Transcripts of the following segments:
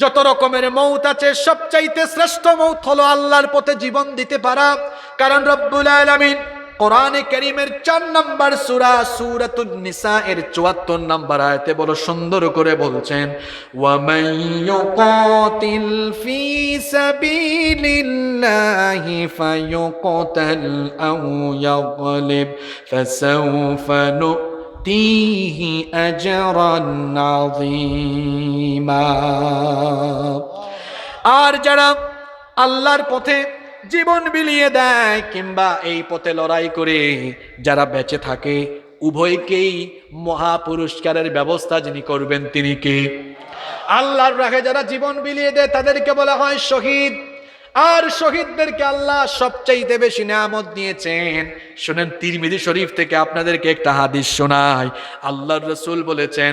যত রকমের মৌত আছে, সবচাইতে শ্রেষ্ঠ মৌত হলো আল্লাহর পথে জীবন দিতে পারা। কারণ রব্বুল আলামিন কোরআনে করিমের চার নম্বর সুরা, সুরাতুন নিসা এর চুয়াত্তর নম্বর আয়তে বড় সুন্দর করে বলছেন, ওয়ামান ইউকাতিল ফি সাবিলিল্লাহি ফায়ুকতাল আও ইয়াগলিব ফাসাউফা نؤتيه أجرا عظيما আর যারা আল্লাহর পথে জীবন বিলিয়ে দেয় কিংবা এই পথে লড়াই করে যারা বেঁচে থাকে উভয়কেই মহা পুরস্কারের ব্যবস্থা যিনি করবেন তিনি কে আল্লাহর রাখে যারা জীবন বিলিয়ে দেয় তাদেরকে বলা হয় শহীদ আর শহীদদেরকে আল্লাহ সবচাইতে বেশি নিয়ামত দিয়েছেন। শুনেন, তিরমিজি শরীফ থেকে আপনাদেরকে একটা হাদিস শোনাই। আল্লাহর রসুল বলেছেন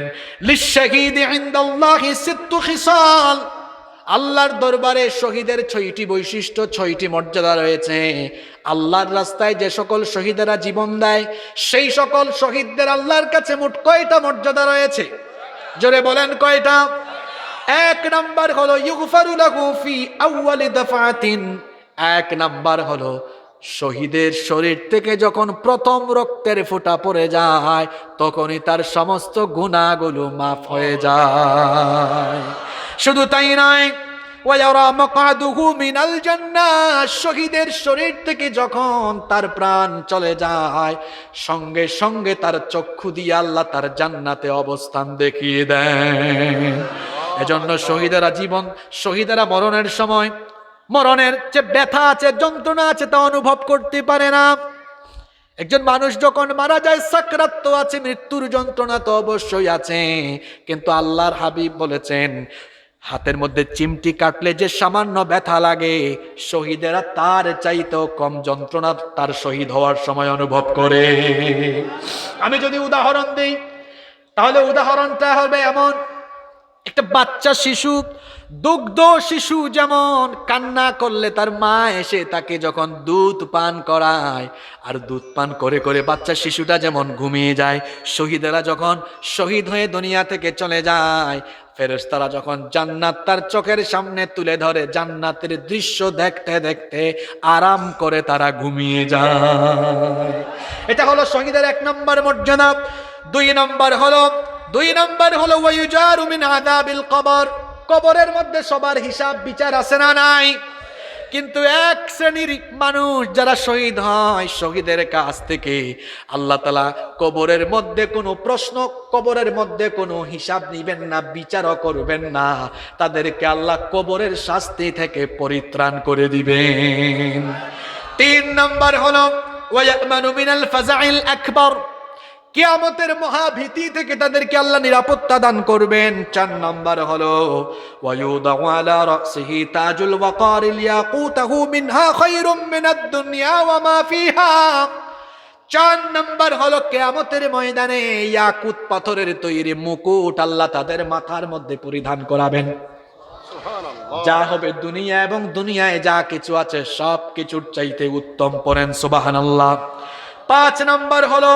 আল্লাহর দরবারে শহীদের ছয়টি বৈশিষ্ট্য, ছয়টি মর্যাদা রয়েছে। আল্লাহর রাস্তায় যে সকল শহীদেরা জীবন দেয়, সেই সকল শহীদদের আল্লাহর কাছে মোট কয়টা মর্যাদা রয়েছে? জোরে বলেন কয়টা? এক নাম্বার হলো ইউগফারু লাহু ফি আউয়ালি দাফাতিন এক নাম্বার হলো শহীদের শরীর থেকে যখন প্রথম রক্তের ফোঁটা পড়ে যায়, তখনই তার সমস্ত গুণাগুলো মাফ হয়ে যায়। শুধু তাই নয় শহীদের শরীর থেকে যখন তার প্রাণ চলে যায়, সঙ্গে সঙ্গে তার চক্ষু দিয়ে আল্লাহ তার জান্নাতে অবস্থান দেখিয়ে দেন। এজন্য শহীদেরা জীবন, শহীদেরা মরণের সময়, মরণের যে ব্যথা আছে, যন্ত্রণা আছে, তা অনুভব করতে পারে না। একজন মানুষ যখন মারা যায়, সাকরাত আছে, মৃত্যুর যন্ত্রণা তো অবশ্যই আছে। কিন্তু আল্লাহর হাবিব বলেছেন, হাতের মধ্যে চিমটি কাটলে যে সামান্য ব্যথা লাগে, শহীদেরা তার চাইতেও কম যন্ত্রণা তার শহীদ হওয়ার সময় অনুভব করে। আমি যদি উদাহরণ দিই, তাহলে উদাহরণটা হবে এমন একটা বাচ্চা শিশু, দুগ্ধ শিশু যেমন কান্না করলে তার মা এসে তাকে যখন দুধ পান করায়, আর দুধ পান করে করে বাচ্চা শিশুটা যেমন ঘুমিয়ে যায়, শহীদেরা যখন শহীদ হয়ে দুনিয়া থেকে চলে যায়, ফেরেশতারা যখন জান্নাত তার চোখের সামনে তুলে ধরে, জান্নাতের দৃশ্য দেখতে দেখতে আরাম করে তারা ঘুমিয়ে যায়। এটা হলো শহীদের এক নম্বর মর্যাদা। দুই নম্বর হলো দুই নম্বর হলো ওয়ায়ুজারু মিন আযাবিল কবর। কবরের মধ্যে সবার হিসাব, বিচার আছে না নাই? কিন্তু এক শ্রেণির মানুষ যারা শহীদ হয়, শহীদের কাছ থেকে আল্লাহ তালা কবরের মধ্যে কোনো প্রশ্ন, কবরের মধ্যে কোনো হিসাব নিবেন না, বিচারও করবেন না। তাদেরকে আল্লাহ কবরের শাস্তি থেকে পরিত্রাণ করে দিবেন। তিন নম্বর হলো ওয়ায়ামানু মিনাল ফাজাইল আকবর। কিয়ামতের মহাভীতি থেকে তাদেরকে আল্লাহ নিরাপত্তা দান করবেন। চার নম্বর হলো ওয়ায়ুদাউ আলা রাসিহি তাজুল ওয়াকার ইয়াকুতাহু মিনহা খায়রুম মিনাদ দুনিয়া ওয়া মা ফিহা। চার নম্বর হলো কেয়ামতের ময়দানে ইয়াকুত পাথরের তৈরি মুকুট আল্লাহ তাদের মাথার মধ্যে পরিধান করাবেন। যা হবে দুনিয়া এবং দুনিয়ায় যা কিছু আছে সব কিছুর চাইতে উত্তম পড়েন সুবাহান আল্লাহ পাঁচ নম্বর হলো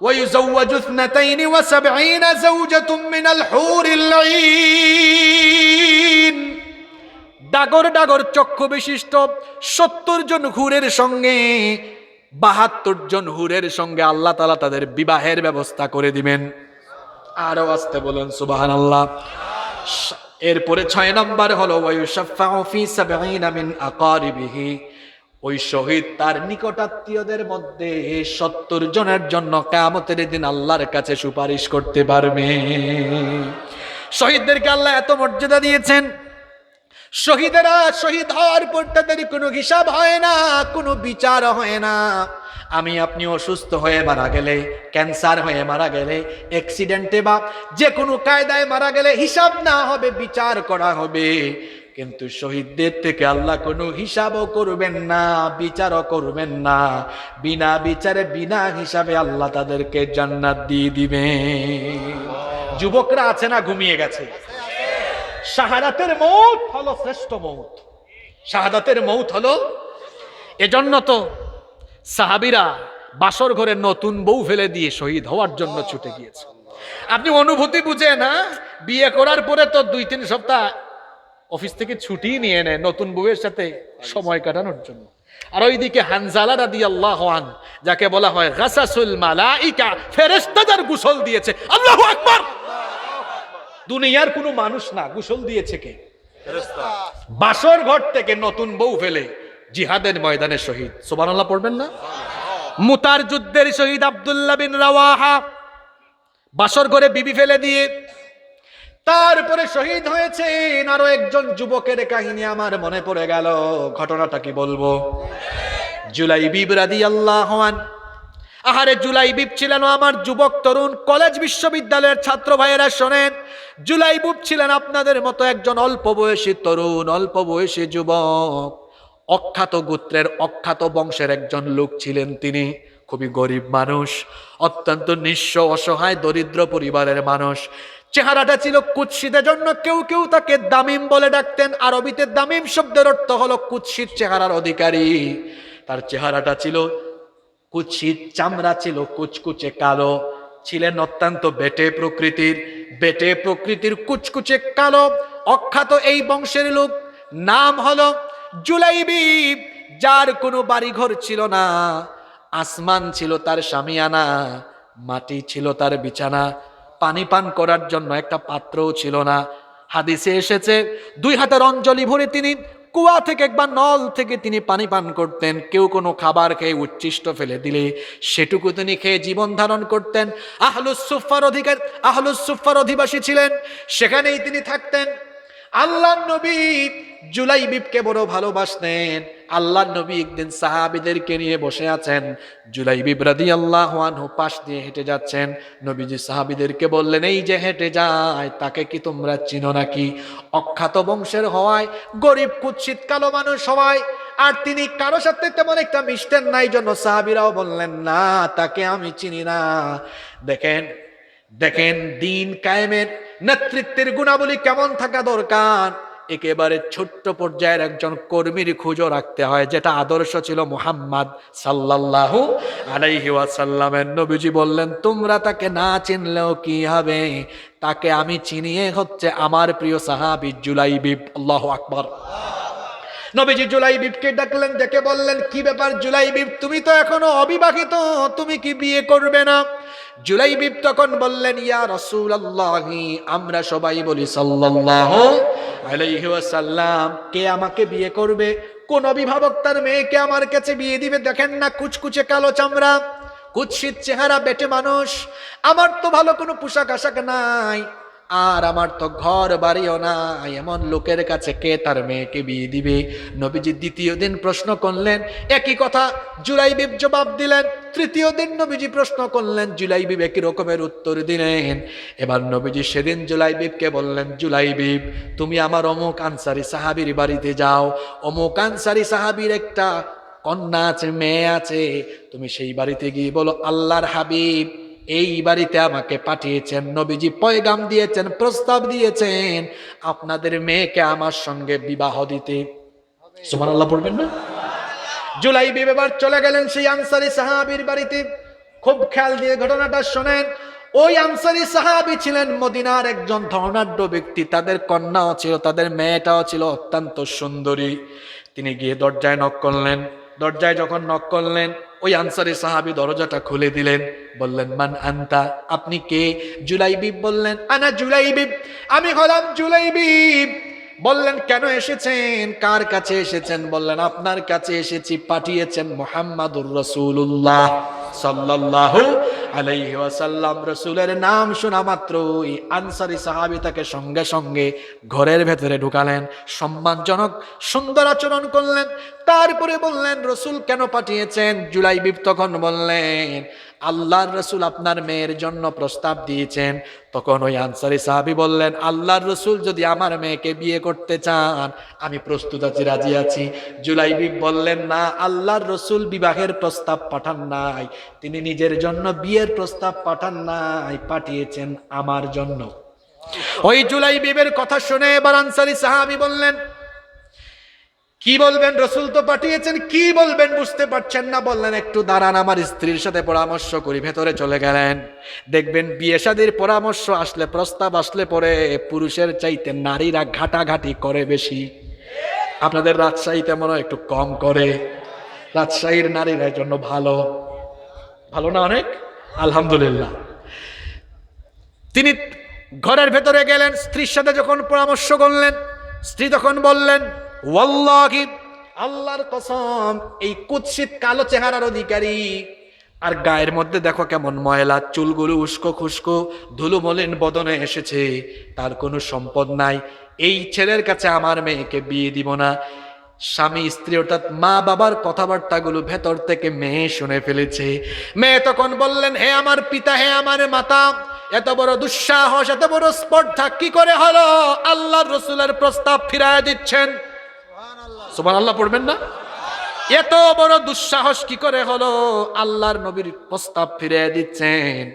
ويزوج اثنتين وسبعين زوجة من الحور العين ডাগর ডাগর চক্ষু বিশিষ্ট সত্তর জন হুরের সঙ্গে বাহাত্তর জন হুরের সঙ্গে আল্লাহ তালা তাদের বিবাহের ব্যবস্থা করে দিবেন আরো আসতে বলুন সুবাহান আল্লাহ এরপরে ছয় নম্বর হলো ওয়ায়ুশাফাউ ফি সাবঈনা মিন আকারিবিহি ওই শহীদ তার নিকটাত্মীয়দের মধ্যে সত্তর জনের জন্য কেয়ামতের দিন আল্লাহর কাছে সুপারিশ করতে পারবে। শহীদদেরকে আল্লাহ এত মর্যাদা দিয়েছেন। শহীদেরা শহীদ হওয়ার পর তাদের কোনো হিসাব হয় না, কোনো বিচার হয় না। আমি আপনি অসুস্থ হয়ে মারা গেলে, ক্যান্সার হয়ে মারা গেলে, অ্যাক্সিডেন্টে বা যে কোনো কায়দায় মারা গেলে হিসাব না হবে, বিচার করা হবে। কিন্তু শহীদদের থেকে আল্লাহ কোনো হিসাবও করবেন না, বিচারও করবেন না। বিনা বিচারে, বিনা হিসাবে আল্লাহ তাদেরকে জান্নাত দিয়ে দিবে। যুবকরা আছে না ঘুমিয়ে গেছে? শাহাদাতের মৌত হলো শ্রেষ্ঠ মৌত। শাহাদাতের মৌত হলো? এজন্য তো সাহাবিরা বাসর ঘরে নতুন বউ ফেলে দিয়ে শহীদ হওয়ার জন্য ছুটে গিয়েছে। আপনি অনুভূতি বুঝে না বিয়ে করার পরে তো দুই তিন সপ্তাহ অফিস থেকে ছুটি নিয়ে নেয় নতুন বউয়ের সাথে সময় কাটানোর জন্য। আর ওইদিকে হানজালা রাদি আল্লাহ যাকে বলা হয় গাসাসুল মালাইকা ফেরেশতাদের গোসল দিয়েছে। আল্লাহু আকবার! দুনিয়ার কোনো মানুষ না গোসল দিয়েছে কে? বাসর ঘর থেকে নতুন বউ ফেলে জিহাদের ময়দানে শহীদ। সুবহানাল্লাহ পড়বেন না? মুতার যুদ্ধের শহীদ আব্দুল্লাহ বিন রাওয়াহা। বাসর ঘরে বিবি ফেলে দিয়ে তারপরে শহীদ হয়েছেন। আরও একজন যুবকের কাহিনী আমার মনে পড়ে গেল। ঘটনাটা কি বলব? জুলাই বিবরাদি আল্লাহ আহারে জুলাই বিপ ছিলেন আমার যুবক তরুণ কলেজ বিশ্ববিদ্যালয়ের ছাত্র ভাইয়েরা শোনেন। জুলাই বুপ ছিলেন আপনাদের মতো একজন অল্প বয়সী তরুণ, অল্প বয়সী যুবক। অখ্যাত গোত্রের, অখ্যাত বংশের একজন লোক ছিলেন তিনি। খুবই গরিব মানুষ, অত্যন্ত নিঃস্ব, অসহায়, দরিদ্র পরিবারের মানুষ। চেহারাটা ছিল কুৎসিতের জন্য কেউ কেউ তাকে দামিম বলে ডাকতেন। আরবিতে দামিম শব্দের অর্থ হলো কুৎসিত চেহারার অধিকারী। তার চেহারাটা ছিল কুৎসিত, চামড়া ছিল কুচকুচে কালো, ছিলেন অত্যন্ত বেটে প্রকৃতির। বেটে প্রকৃতির কুচকুচে কালো, অখ্যাত এই বংশের লোক নাম হলো জুলাইবি, যার কোনো বাড়িঘর ছিল না, আসমান ছিল তার সামিয়ানা মাটি ছিল তার বিছানা পানি পান করার জন্য একটা পাত্রও ছিল না। হাদিসে এসেছে, দুই হাতের অঞ্জলি ভরে তিনি কুয়া থেকে একবার নল থেকে তিনি পানি পান করতেন, কেউ কোনো খাবার খেয়ে উচ্ছিষ্ট ফেলে দিলে। সেটুকু তিনি খেয়ে জীবন ধারণ করতেন। আহলুসুফার অধিকার আহলুসুফার অধিবাসী ছিলেন। সেখানেই তিনি থাকতেন। আল্লাহ নবী জুলাই বিপকে বড় ভালোবাসতেন। আল্লাহ নবী একদিন সাহাবিদেরকে নিয়ে বসে আছেন। জুলাই বিব্রাদি আল্লাহ আনহু পাশ দিয়ে হেঁটে যাচ্ছেন। নবীজি সাহাবিদেরকে বললেন, এই যে হেঁটে যায়, তাকে কি তোমরা চিনো নাকি? অখ্যাত বংশের হওয়ায়, গরিব, কুৎসিত, কালো মানুষ হওয়ায়, আর তিনি কারও সাথে তেমন একটা মিশতেন নাই জন্য সাহাবিরাও বললেন, না, তাকে আমি চিনি না। দেখেন দেখেন, দিন কায়েমের নেতৃত্বের গুণাবলী কেমন থাকা দরকার? একেবারে ছোট্ট পর্যায়ের একজন কর্মীর খুঁজো রাখতে হয়, যেটা আদর্শ ছিল মুহাম্মদ সাল্লাহ আলাইহি নবীজি বললেন, তোমরা তাকে না চিনলেও কি হবে? তাকে আমি চিনিয়ে হচ্ছে আমার প্রিয় সাহাবি জুলাইবিব আল্লাহ আকবার। নবীজি জুলাইবিবকে ডাকলেন, ডেকে বললেন, কি ব্যাপার জুলাই জুলাইবিব তুমি তো এখনও অবিবাহিত, তুমি কি বিয়ে করবে না? জুলাই জুলাইবিব তখন বললেন, ইয়া রাসূলুল্লাহি, আমরা সবাই বলি সাল্লাল্লাহু আলাইহি ওয়াসাল্লাম, কে আমাকে বিয়ে করবে? কোন অভিভাবক তার মেয়েকে আমার কাছে বিয়ে দিবে? দেখেন না, কুচকুচে কালো চামড়া, কুৎসিত চেহারা বেটে মানুষ, আমার তো ভালো কোনো পোশাক আশাক নাই। আর আমার তো ঘর বাড়িও নাই। এমন লোকের কাছে কে তার মেয়েকে বিয়ে দিবে? নবীজি দ্বিতীয় দিন প্রশ্ন করলেন, একই কথা জুলাইবিব জবাব দিলেন, তৃতীয় দিন নবীজি প্রশ্ন করলেন, জুলাইবিব একই রকমের উত্তর দিলেন? এবার নবীজি সেদিন জুলাইবিবকে বললেন, জুলাইবিব, তুমি আমার অমুক আনসারি সাহাবির বাড়িতে যাও। অমুক আনসারি সাহাবির একটা কন্যা আছে, মেয়ে আছে। তুমি সেই বাড়িতে গিয়ে বলো, আল্লাহর হাবিব। এই বাড়িতে আমাকে পাঠিয়েছেন, নবীজি পয়গাম দিয়েছেন, প্রস্তাব দিয়েছেন, আপনাদের মেয়েকে আমার সঙ্গে বিবাহ দিতে। সুমান আল্লাহ পড়বেন না? জুলাই বিবেবার চলে গেলেন সেই আনসারি সাহাবির বাড়িতে। খুব খেয়াল দিয়ে ঘটনাটা শোনেন। ওই আনসারি সাহাবি ছিলেন মদিনার একজন ধর্ণাঢ্য ব্যক্তি। তাদের কন্যাও ছিল, তাদের মেয়েটাও ছিল অত্যন্ত সুন্দরী। তিনি গিয়ে দরজায় নক করলেন। দরজায় যখন নক করলেন ওই আনসারি সাহাবি দরজাটা খুলে দিলেন, বললেন, মান আন্তা? আপনি কে? জুলাইবিব বললেন, আনা জুলাইবিব আমি হলাম জুলাইবিব বললেন, কেন এসেছেন? কার কাছে এসেছেন? বললেন, আপনার কাছে এসেছি, পাঠিয়েছেন মোহাম্মদুর রসুল্লাহ সাল্লাল্লাহু আলাইহি ওয়াসাল্লাম, রসুলের নাম শোনা মাত্রই আনসারি সাহাবি তাকে সঙ্গে সঙ্গে ঘরের ভেতরে ঢুকালেন, সম্মানজনক সুন্দর আচরণ করলেন, তারপরে বললেন, রসুল কেন পাঠিয়েছেন? জুলাই বিপ বললেন আল্লাহর রসুল আপনার মেয়ের জন্য প্রস্তাব দিয়েছেন। তখন ওই আনসারি সাহাবি বললেন, আল্লাহর রসুল যদি আমার মেয়েকে বিয়ে করতে চান, আমি প্রস্তুত আছি, রাজি আছি। জুলাইবি বললেন, না, আল্লাহর রসুল বিবাহের প্রস্তাব পাঠান নাই। তিনি নিজের জন্য বিয়ের প্রস্তাব পাঠান নাই, পাঠিয়েছেন আমার জন্য। ওই জুলাই বিবের কথা শুনে এবার আনসারি সাহাবি বললেন কি বলবেন? রসুল তো পাঠিয়েছেন, কি বলবেন বুঝতে পারছেন না? বললেন, একটু দাঁড়ান, আমার স্ত্রীর সাথে পরামর্শ করি, ভেতরে চলে গেলেন। দেখবেন, বিয়ে শাদির পরামর্শ আসলে, প্রস্তাব আসলে পরে পুরুষের চাইতে নারীরা ঘাটাঘাটি করে বেশি। আপনাদের রাজশাহীতে মনে একটু কম করে। রাজশাহীর নারীরা জন্য ভালো। ভালো না অনেক? আলহামদুলিল্লাহ। তিনি ঘরের ভেতরে গেলেন, স্ত্রীর সাথে যখন পরামর্শ করলেন, স্ত্রী তখন বললেন ওয়াল্লাহি। আল্লাহর কসম এই কুৎসিত কালো চেহারার অধিকারী। আর গায়ের মধ্যে দেখো কেমন ময়লা চুলগুলো উস্কো খুস্কো ধুলো মলিন বদনে এসেছে তার কোনো সম্পদ নাই। এই ছেলের কাছে আমার মেয়েকে বিয়ে দিব না। স্বামী স্ত্রী অর্থাৎ মা বাবার কথাবার্তাগুলো ভেতর থেকে মেয়ে শুনে ফেলেছে। মেয়ে তখন বললেন হে আমার পিতা হে আমার মাতা এত বড় দুঃসাহস এত বড় স্পর্ধা কি করে হলো? আল্লাহর রসুলের প্রস্তাব ফিরায় দিচ্ছেন। সুবহান আল্লাহ পড়বেন না? এত বড় দুঃসাহস কি করে হলো? আল্লাহর নবীর প্রস্তাব ফিরিয়ে দিচ্ছেন।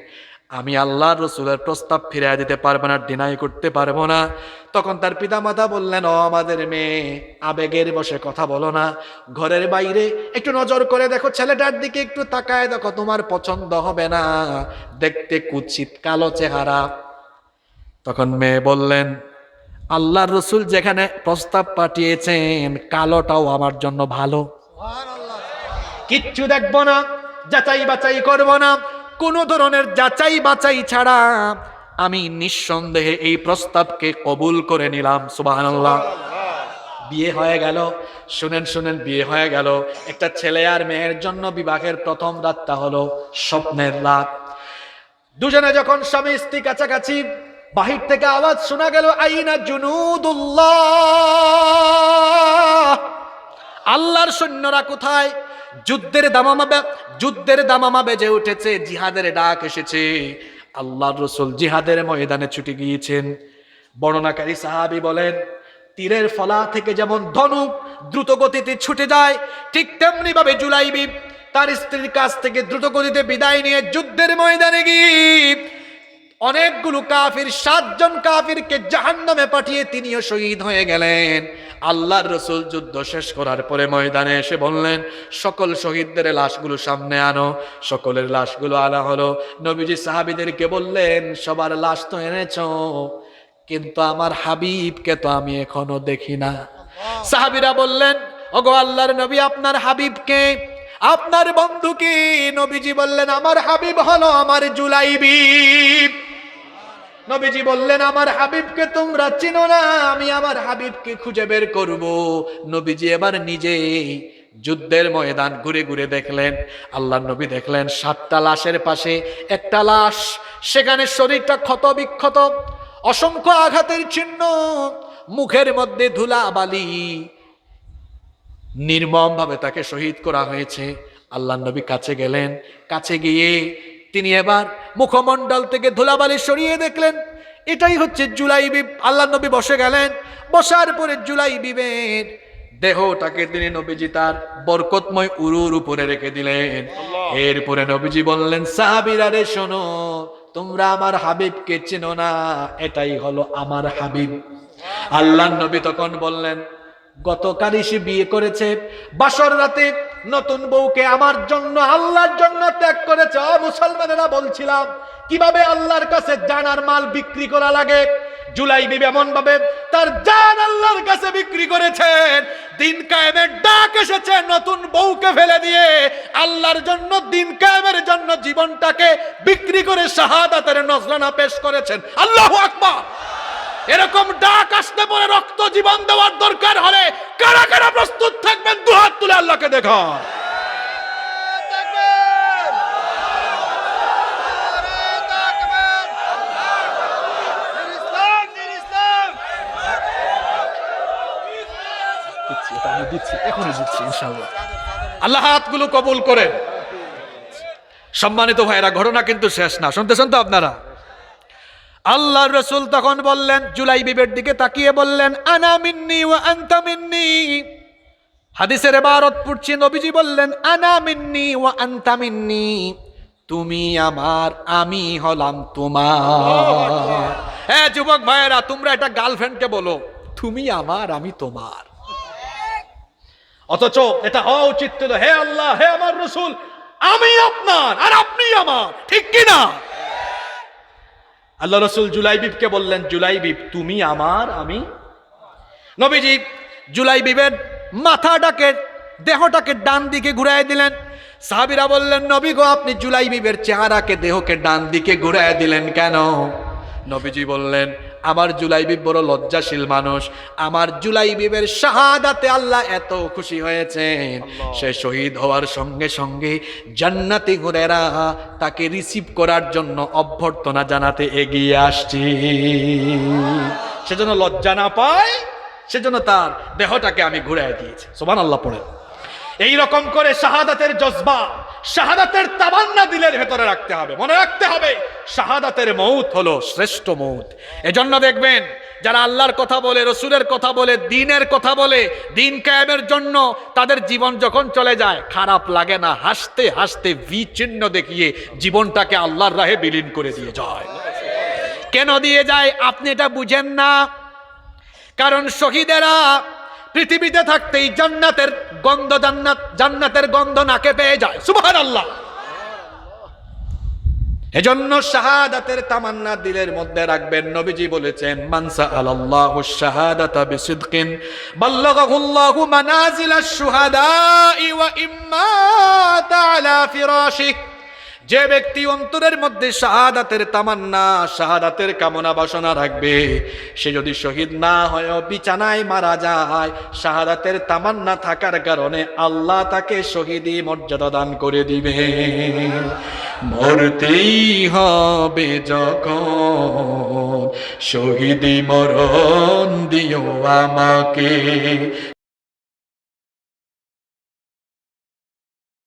আমি আল্লাহর রসুলের প্রস্তাব ফিরিয়ে দিতে পারব না ডিনাই করতে পারব না। তখন তার পিতামাতা বললেন, ও আমাদের মেয়ে, আবেগের বসে কথা বলো না। ঘরের বাইরে একটু নজর করে দেখো, ছেলেটার দিকে একটু তাকায় দেখো, তোমার পছন্দ হবে না। দেখতে কুৎসিত কালো চেহারা। তখন মেয়ে বললেন আল্লাহর রসুল যেখানে প্রস্তাব পাঠিয়েছেন কালোটাও আমার জন্য ভালো। কিচ্ছু দেখব না যাচাই বাছাই করব না কোনো ধরনের যাচাই বাছাই ছাড়া আমি নিঃসন্দেহে এই প্রস্তাবকে কবুল করে নিলাম সুবহানাল্লাহ। বিয়ে হয়ে গেল শুনেন শুনেন বিয়ে হয়ে গেল। একটা ছেলে আর মেয়ের জন্য বিবাহের প্রথম রাতটা হলো স্বপ্নের রাত। দুজনে যখন স্বামী স্ত্রী কাছাকাছি বাহির থেকে আওয়াজ শোনা গেল, আইনা জুনুদুল্লাহ। আল্লাহর সৈন্যরা কোথায়? যুদ্ধের দামামা যুদ্ধের দামামা বেজে উঠেছে, জিহাদের ডাক এসেছে। আল্লাহর রসুল জিহাদের ময়দানে ছুটে গিয়েছেন। বর্ণনাকারী সাহাবি বলেন, তীরের ফলা থেকে যেমন ধনুক দ্রুত গতিতে ছুটে যায়, ঠিক তেমনি ভাবে জুলাইবি তার স্ত্রীর কাছ থেকে দ্রুত গতিতে বিদায় নিয়ে যুদ্ধের ময়দানে গিয়ে অনেকগুলো কাফির সাতজন কাফিরকে জাহান্নামে পাঠিয়ে তিনিও শহীদ হয়ে গেলেন। আল্লাহর রসুল যুদ্ধ শেষ করার পরে ময়দানে এসে বললেন সকল শহীদদের লাশগুলো সামনে আনো সকলের লাশগুলো আনা হলো। নবীজি সাহাবিদেরকে বললেন সবার লাশ তো এনেছ কিন্তু আমার হাবিবকে তো আমি এখনও দেখি না। সাহাবিরা বললেন ওগো আল্লাহর নবী আপনার হাবিবকে আপনার বন্ধুকে? নবীজি বললেন আমার হাবিব হলো আমার জুলাইবি নবীজি বললেন, আমার হাবিবকে তোমরা চিনো না, আমি আমার হাবিবকে খুঁজে বের করব। নবীজি এবার নিজে যুদ্ধের ময়দান ঘুরে ঘুরে দেখলেন। আল্লাহ নবী দেখলেন, সাতটা লাশের পাশে একটা লাশ, সেখানে শরীরটা ক্ষত বিক্ষত অসংখ্য আঘাতের চিহ্ন, মুখের মধ্যে ধুলা বালি নির্মম ভাবে তাকে শহীদ করা হয়েছে। আল্লাহ নবী কাছে গেলেন, কাছে গিয়ে তিনি এবার মুখমণ্ডল থেকে ধুলাবালি সরিয়ে দেখলেন। এটাই হচ্ছে জুলাই বিব আল্লাহ নবী বসে গেলেন। বসার পরে জুলাই বিবের দেহটাকে তিনি নবীজি তার বরকতময় উরুর উপরে রেখে দিলেন। এরপরে নবীজি বললেন সাহাবিরা রে শোনো তোমরা আমার হাবিবকে চেনো না। এটাই হলো আমার হাবিব। আল্লাহ নবী তখন বললেন গতকালই সে বিয়ে করেছে। বাসর রাতে নতুন বউকে আমার জন্য, আল্লাহর জন্য ত্যাগ করেছে। মুসলমানেরা বলছিলাম, কীভাবে আল্লাহর কাছে জানার মাল বিক্রি করা লাগে? জুলাই এমন ভাবে তার জান আল্লাহর কাছে বিক্রি করেছেন। দিন কায়েমের ডাক এসেছে, নতুন বউকে ফেলে দিয়ে আল্লাহর জন্য, দিন কায়েমের জন্য জীবনটাকে বিক্রি করে শাহাদাতের নজরানা পেশ করেছেন। আল্লাহু আকবার! এরকম ডাক আসতে পরে রক্ত জীবন দেওয়ার দরকার হলে কারা কারা প্রস্তুত থাকবেন দুহাত তুলে আল্লাহকে দেখা। আল্লাহ কবুল করেন। সম্মানিত ভাইরা ঘটনা কিন্তু শেষ না। শুনতেছেন তো আপনারা। আল্লাহ রসুল তখন বললেন, জুলাই বিবের দিকে তাকিয়ে বললেন, আনা মিন্নি ও আন্তা মিন্নি। হাদিসের এবারত পড়ছি, নবীজি বললেন, আনা মিন্নি ও আন্তা মিন্নি। তুমি আমার, আমি হলাম তোমার। হ্যাঁ যুবক ভাইয়েরা, তোমরা এটা গার্লফ্রেন্ডকে বলো, তুমি আমার, আমি তোমার। অথচ এটা হওয়া উচিত ছিল, হে আল্লাহ, হে আমার রসুল, আমি আপনার আর আপনি আমার, ঠিক কি না আল্লাহ রসুল জুলাইবিবকে বললেন, জুলাইবিব, তুমি আমার, আমি? নবীজি জুলাইবিবের মাথাটাকে, দেহটাকে ডান দিকে ঘুরাই দিলেন। সাহাবিরা বললেন, নবী গো, আপনি জুলাইবিবের চেহারাকে, দেহকে ডান দিকে ঘুরাই দিলেন কেন? নবীজি বললেন আমার জুলাইবিব বড় লজ্জাশীল মানুষ। আমার জুলাইবিবের শাহাদাতে আল্লাহ এত খুশি হয়েছেন। সে শহীদ হওয়ার সঙ্গে সঙ্গে জান্নাতি ঘুরেরা তাকে রিসিভ করার জন্য অভ্যর্থনা জানাতে এগিয়ে আসছি। সেজন্য লজ্জা না পায় সেজন্য তার দেহটাকে আমি ঘুরাই দিয়েছি। সোমান আল্লাহ পড়ে। এই রকম করে শাহাদাতের জজবা শাহাদাতের তাবান্না দিলের ভেতরে রাখতে হবে, মনে রাখতে হবে, শাহাদাতের মৌত হলো শ্রেষ্ঠ মৌত। এজন্য দেখবেন, যারা আল্লাহর কথা বলে, রসুলের কথা বলে, দিনের কথা বলে, দিন কায়েমের জন্য তাদের জীবন যখন চলে যায়, খারাপ লাগে না, হাসতে হাসতে চিহ্ন দেখিয়ে জীবনটাকে আল্লাহর রাহে বিলীন করে দিয়ে যায়। কেন দিয়ে যায়? আপনি এটা বুঝেন না। কারণ শহীদেরা পৃথিবীতে থাকতেই জান্নাতের গন্ধ জান্নাত, জান্নাতের গন্ধ নাকে পেয়ে যায়। সুবহান আল্লাহ এজন্য শাহাদাতের তামান্না দিলের মধ্যে রাখবেন। নবীজি বলেছেন মানসা আল্লাহু শাহাদাতা বিসিদকিন, বাল্লাগাহুল্লাহু মানাজিলাশ শুহাদাই ওয়া ইম্মা আলা ফিরাশিক। যে ব্যক্তি অন্তরের মধ্যে শাহাদাতের তামান্না, শাহাদাতের কামনা বাসনা রাখবে, সে যদি শহীদ না হয় বিছানায় মারা যায়, শাহাদাতের তামান্না থাকার কারণে আল্লাহ তাকে শহীদি মর্যাদা দান করে দিবে। মরতেই হবে যখন, শহীদি মরণ দিও আমাকে।